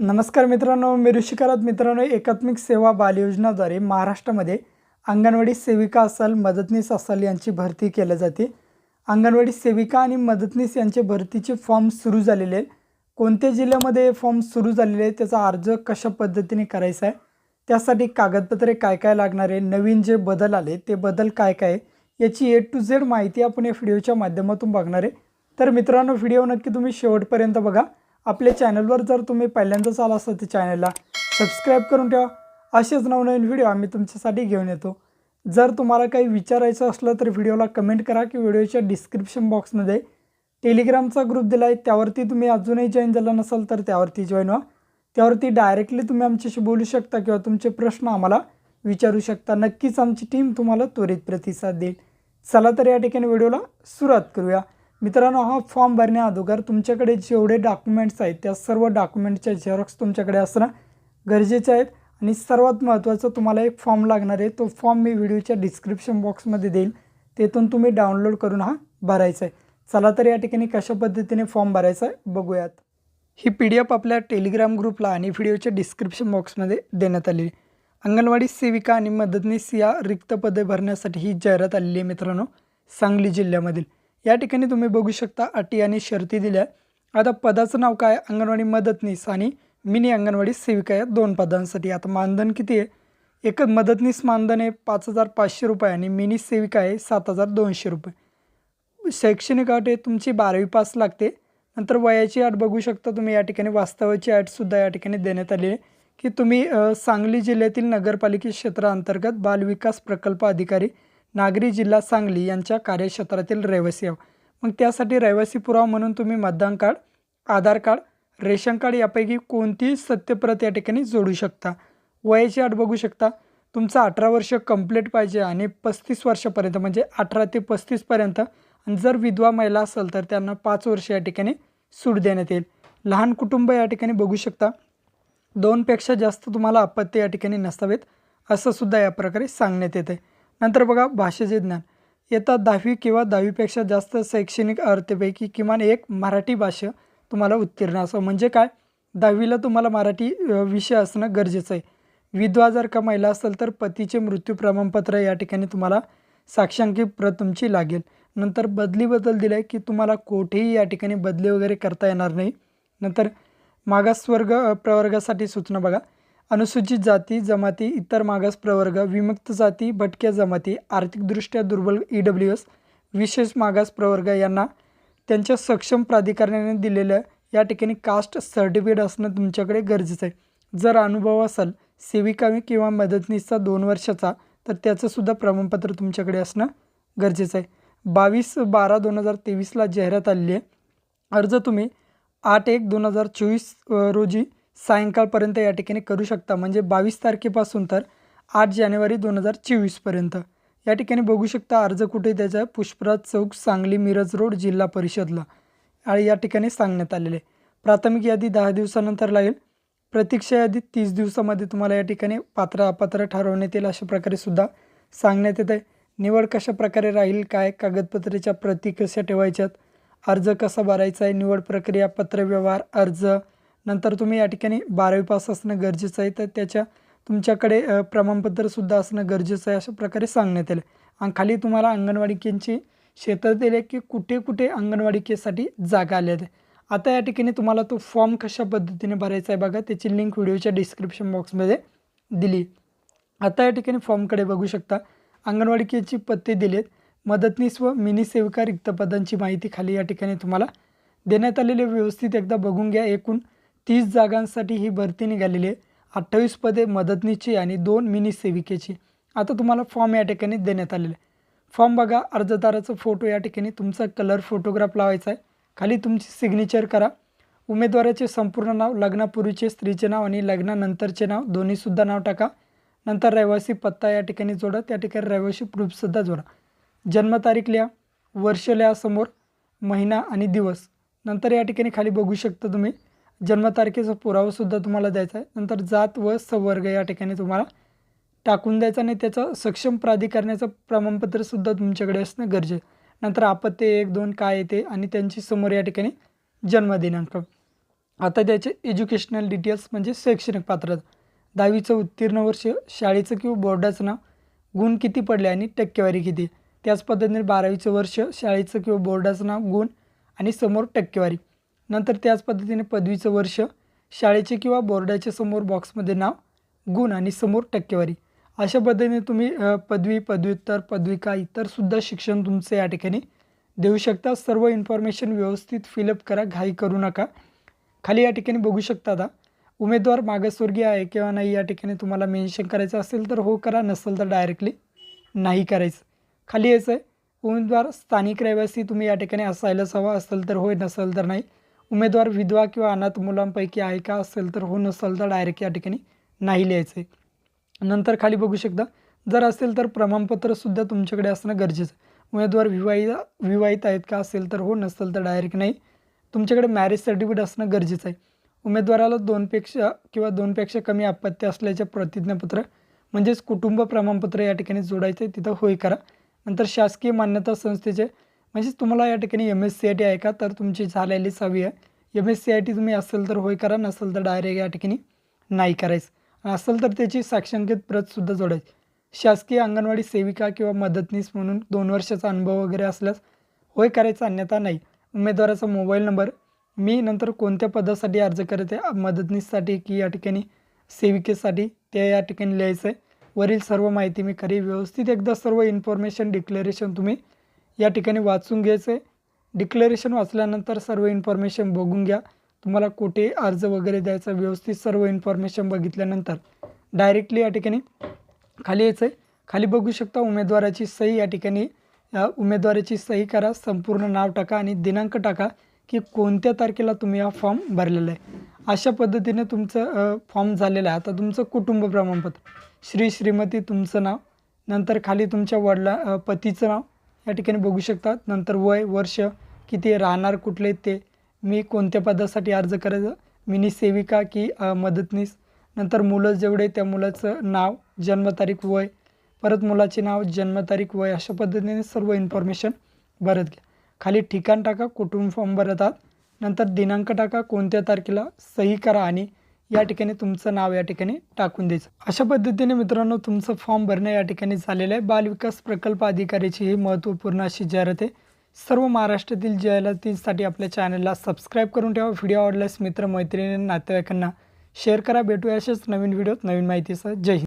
नमस्कार मित्रांनो मी ऋषिकारात. मित्रांनो एकात्मिक सेवा बाल योजनाद्वारे महाराष्ट्रामध्ये अंगणवाडी सेविका असाल मदतनीस असाल यांची भरती केली जाते. अंगणवाडी सेविका आणि मदतनीस यांचे भरतीचे फॉर्म सुरू झालेले आहेत. कोणत्या जिल्ह्यामध्ये फॉर्म सुरू झालेले आहे त्याचा अर्ज कशा पद्धतीने करायचा आहे त्यासाठी कागदपत्रे काय काय लागणार आहे नवीन जे बदल आले ते बदल काय काय आहे याची ए टू झेड माहिती आपण या व्हिडिओच्या माध्यमातून बघणार आहे. तर मित्रांनो व्हिडिओ नक्की तुम्ही शेवटपर्यंत बघा. आपल्या चॅनलवर जर तुम्ही पहिल्यांदाच आला असाल तर चॅनलला सबस्क्राईब करून ठेवा. असेच नवनवीन व्हिडिओ आम्ही तुमच्यासाठी घेऊन येतो. जर तुम्हाला काही विचारायचं असलं तर व्हिडिओला कमेंट करा की व्हिडिओच्या डिस्क्रिप्शन बॉक्समध्ये टेलिग्रामचा ग्रुप दिला आहे. त्यावरती तुम्ही अजूनही जॉईन झाला नसाल तर त्यावरती जॉईन व्हा. त्यावरती डायरेक्टली तुम्ही आमच्याशी बोलू शकता किंवा तुमचे प्रश्न आम्हाला विचारू शकता. नक्कीच आमची टीम तुम्हाला त्वरित प्रतिसाद देईल. चला तर या ठिकाणी व्हिडिओला सुरुवात करूया. मित्रांनो हा फॉर्म भरण्या अगोदर तुमच्याकडे जेवढे डॉक्युमेंट्स आहेत त्या सर्व डॉक्युमेंटच्या झेरॉक्स तुमच्याकडे असणं गरजेचं आहे. आणि सर्वात महत्त्वाचं तुम्हाला एक फॉर्म लागणार आहे तो फॉर्म मी व्हिडिओच्या डिस्क्रिप्शन बॉक्समध्ये देईल तेथून तुम्ही डाउनलोड करून हा भरायचा आहे. चला तर या ठिकाणी कशा पद्धतीने फॉर्म भरायचा आहे बघूयात. ही पी डी एफ आपल्या टेलिग्राम ग्रुपला आणि व्हिडिओच्या डिस्क्रिप्शन बॉक्समध्ये देण्यात आलेली आहे. अंगणवाडी सेविका आणि मदतनीस या रिक्त पदे भरण्यासाठी ही जाहिरात आलेली आहे मित्रांनो सांगली जिल्ह्यामधील. या ठिकाणी तुम्ही बघू शकता अटी आणि शर्ती दिल्या. आता पदाचं नाव काय? अंगणवाडी मदतनीस आणि मिनी अंगणवाडी सेविका या दोन पदांसाठी. आता मानधन किती आहे? एक मदतनीस मानधन आहे पाच हजार पाचशे रुपये आणि मिनी सेविका आहे सात हजार दोनशे रुपये. शैक्षणिक अट आहे तुमची बारावी पास लागते. नंतर वयाची अट बघू शकता तुम्ही. या ठिकाणी वास्तवाची अटसुद्धा या ठिकाणी देण्यात आली आहे. की तुम्ही सांगली जिल्ह्यातील नगरपालिके क्षेत्रांतर्गत बालविकास प्रकल्प अधिकारी नागरी जिल्हा सांगली यांच्या कार्यक्षेत्रातील रहिवासी आहो मग त्यासाठी रहिवासी पुरावा म्हणून तुम्ही मतदान card Aadhaar card ration card यापैकी कोणतीही सत्यप्रत या ठिकाणी जोडू शकता. वयाची अट बघू शकता. तुमचं अठरा वर्ष कंप्लीट पाहिजे आणि पस्तीस वर्षापर्यंत म्हणजे अठरा ते पस्तीसपर्यंत आणि जर विधवा महिला असेल तर त्यांना पाच वर्ष या ठिकाणी सूट देण्यात येईल. लहान कुटुंब या ठिकाणी बघू शकता. दोनपेक्षा जास्त तुम्हाला अपत्य या ठिकाणी नसावेत. असं सुद्धा या प्रकारे सांगण्यात येते नंतर बघा भाषेचे ज्ञान. येतात दहावी किंवा दहावीपेक्षा जास्त शैक्षणिक अर्थपैकी किमान एक मराठी भाषा तुम्हाला उत्तीर्ण असं म्हणजे काय? दहावीला तुम्हाला मराठी विषय असणं गरजेचं आहे. विधवा जर का महिला असेल तर पतीचे मृत्यू प्रमाणपत्र या ठिकाणी तुम्हाला साक्षांकी प्रत तुमची लागेल. नंतर बदलीबद्दल दिलं आहे की तुम्हाला कोठेही या ठिकाणी बदली वगैरे करता येणार नाही. नंतर मागासवर्ग प्रवर्गासाठी सूचना बघा. अनुसूचित जाती जमाती इतर मागास प्रवर्ग विमुक्त जाती भटक्या जमाती आर्थिकदृष्ट्या दुर्बल ई डब्ल्यू एस विशेष मागास प्रवर्ग यांना त्यांच्या सक्षम प्राधिकरणाने दिलेलं या ठिकाणी कास्ट सर्टिफिकेट असणं तुमच्याकडे गरजेचं आहे. जर अनुभव असेल सेविका किंवा मदतनीसचा दोन वर्षाचा तर त्याचंसुद्धा प्रमाणपत्र तुमच्याकडे असणं गरजेचं आहे. बावीस बारा दोन हजार तेवीसला जाहिरात आलेली आहे. अर्ज तुम्ही आठ एक दोन हजार चोवीस रोजी सायंकाळपर्यंत या ठिकाणी करू शकता. म्हणजे बावीस तारखेपासून तर आठ जानेवारी दोन हजार चोवीसपर्यंत. या ठिकाणी बघू शकता अर्ज कुठे त्याचा? पुष्पराज चौक सांगली मिरज रोड जिल्हा परिषदला. आणि या ठिकाणी सांगण्यात आलेले आहे. प्राथमिक यादी दहा दिवसानंतर लागेल. प्रतीक्षा यादी तीस दिवसामध्ये तुम्हाला या ठिकाणी पात्र अपात्र ठरवण्यात येईल अशा प्रकारे सुद्धा सांगण्यात येत आहे. निवड कशा प्रकारे राहील काय कागदपत्रेच्या प्रती कशा ठेवायच्यात अर्ज कसा भरायचा आहे निवड प्रक्रिया पत्रव्यवहार अर्ज नंतर तुम्ही या ठिकाणी बारावी पास असणं गरजेचं आहे. तर त्याच्या तुमच्याकडे प्रमाणपत्रसुद्धा असणं गरजेचं आहे अशा प्रकारे सांगण्यात येईल. आणि खाली तुम्हाला अंगणवाडिकेंची क्षेत्र दिले की कुठे कुठे अंगणवाडिकेसाठी जागा आल्या आहेत. आता या ठिकाणी तुम्हाला तो फॉर्म कशा पद्धतीने भरायचा आहे बघा. त्याची लिंक व्हिडिओच्या डिस्क्रिप्शन बॉक्समध्ये दिली. आता या ठिकाणी फॉर्मकडे बघू शकता. अंगणवाडिकेची पत्ते दिलेत. मदतनीस व मिनी सेविका रिक्त पदांची माहिती खाली या ठिकाणी तुम्हाला देण्यात आलेली व्यवस्थित एकदा बघून घ्या. एकूण तीस जागांसाठी ही भरती निघालेली आहे. अठ्ठावीस पदे मदतनीची आणि दोन मिनी सेविकेची. आता तुम्हाला फॉर्म या ठिकाणी देण्यात आलेले आहे. फॉर्म बघा अर्जदाराचा फोटो या ठिकाणी. तुमचा कलर फोटोग्राफ लावायचा आहे. खाली तुमची सिग्नेचर करा. उमेदवाराचे संपूर्ण नाव लग्नापूर्वीचे स्त्रीचे नाव आणि लग्नानंतरचे नाव दोन्हीसुद्धा नाव टाका. नंतर रहिवासी पत्ता या ठिकाणी जोडा. त्या ठिकाणी रहिवासी प्रूफसुद्धा जोडा. जन्मतारीख लिहा. वर्ष लिहा समोर. महिना आणि दिवस. नंतर या ठिकाणी खाली बघू शकता तुम्ही. जन्मतारखेचा पुरावासुद्धा तुम्हाला द्यायचा आहे. नंतर जात व संवर्ग या ठिकाणी तुम्हाला टाकून द्यायचं आणि त्याचं सक्षम प्राधिकरणाचं प्रमाणपत्रसुद्धा तुमच्याकडे असणं गरजेचं नंतर आपत्ते एक दोन काय येते आणि त्यांची समोर या ठिकाणी जन्मदिनांक. आता त्याचे एज्युकेशनल डिटेल्स म्हणजे शैक्षणिक पात्रता. दहावीचं उत्तीर्ण वर्ष शाळेचं किंवा बोर्डाचं नाव गुण किती पडले आणि टक्केवारी किती? त्याच पद्धतीने बारावीचं वर्ष शाळेचं किंवा बोर्डाचं नाव गुण आणि समोर टक्केवारी. नंतर त्याच पद्धतीने पदवीचं वर्ष शाळेचे किंवा बोर्डाच्या समोर बॉक्समध्ये नाव गुण आणि समोर टक्केवारी. अशा पद्धतीने तुम्ही पदवी पदव्युत्तर पदविका इतरसुद्धा शिक्षण तुमचं या ठिकाणी देऊ शकता. सर्व इन्फॉर्मेशन व्यवस्थित फिलअप करा घाई करू नका. खाली या ठिकाणी बघू शकता आता. उमेदवार मागासवर्गीय आहे किंवा नाही या ठिकाणी तुम्हाला मेन्शन करायचं असेल तर हो करा नसेल तर डायरेक्टली नाही करायचं. खाली यायचं आहे उमेदवार स्थानिक रहिवासी तुम्ही या ठिकाणी असायलाच हवा असेल तर होय नसेल तर नाही. उमेदवार विधवा किंवा अनाथ मुलांपैकी आहे का असेल तर हो नसेल तर डायरेक्ट या ठिकाणी नाही लिहायचं आहे नंतर खाली बघू शकता जर असेल तर प्रमाणपत्रसुद्धा तुमच्याकडे असणं गरजेचं आहे. उमेदवार विवाहित विवाहित आहेत का असेल तर हो नसेल तर डायरेक्ट नाही. तुमच्याकडे मॅरेज सर्टिफिकेट असणं गरजेचं आहे. उमेदवाराला दोनपेक्षा किंवा दोनपेक्षा कमी अपत्य असल्याचे प्रतिज्ञापत्र म्हणजेच कुटुंब प्रमाणपत्र या ठिकाणी जोडायचं आहे तिथं होय करा. नंतर शासकीय मान्यता संस्थेचे म्हणजेच तुम्हाला या ठिकाणी M S C I T आहे का? तर तुमची झालेलीच हवी आहे. M S C I T तुम्ही असेल तर होय करा नसेल तर डायरेक्ट या ठिकाणी नाही करायचं. असेल तर त्याची साक्षांकित प्रतसुद्धा जोडायची. शासकीय अंगणवाडी सेविका किंवा मदतनीस म्हणून दोन वर्षाचा अनुभव वगैरे असल्यास होय करायचा अन्यथा नाही. उमेदवाराचा मोबाईल नंबर मी नंतर कोणत्या पदासाठी अर्ज करत आहे मदतनीससाठी की या ठिकाणी सेविकेसाठी ते या ठिकाणी लिहायचं आहे वरील सर्व माहिती मी खरी व्यवस्थित एकदा सर्व इन्फॉर्मेशन डिक्लेरेशन तुम्ही या ठिकाणी वाचून घ्यायचं आहे डिक्लेरेशन वाचल्यानंतर सर्व इन्फॉर्मेशन बघून घ्या. तुम्हाला कुठे अर्ज वगैरे द्यायचा व्यवस्थित सर्व इन्फॉर्मेशन बघितल्यानंतर डायरेक्टली या ठिकाणी खाली यायचं आहे खाली बघू शकता उमेदवाराची सही या ठिकाणी. उमेदवाराची सही करा संपूर्ण नाव टाका आणि दिनांक टाका की कोणत्या तारखेला तुम्ही हा फॉर्म भरलेला आहे. अशा पद्धतीने तुमचं फॉर्म झालेलं आहे. आता तुमचं कुटुंब प्रमाणपत्र. श्री श्रीमती तुमचं नाव. नंतर खाली तुमच्या वडिला पतीचं नाव. या ठिकाणी बघू शकता नंतर वय वर्ष किती राहणार कुठले ते. मी कोणत्या पदासाठी अर्ज करायचं? मिनी सेविका की मदतनीस? नंतर मुलं जेवढे त्या मुलाचं नाव जन्मतारीख वय. परत मुलाचे नाव जन्मतारीख वय अशा पद्धतीने सर्व इन्फॉर्मेशन भरत घ्या. खाली ठिकाण टाका कुटुंब फॉर्म भरतात. नंतर दिनांक टाका कोणत्या तारखेला सही करा आणि या ठिकाणी तुमचं नाव या ठिकाणी टाकून द्यायचं. अशा पद्धतीने मित्रांनो तुमचं फॉर्म भरणं या ठिकाणी झालेलं आहे. बालविकास प्रकल्प अधिकाऱ्याची ही महत्त्वपूर्ण अशी जाहिरात आहे. सर्व महाराष्ट्रातील जाहिरातींसाठी आपल्या चॅनलला सबस्क्राईब करून ठेवा. व्हिडिओ आवडल्यास मित्र मैत्रिणी नातेवाईकांना शेअर करा. भेटूया अशाच नवीन व्हिडिओत नवीन माहितीसह. जय हिंद.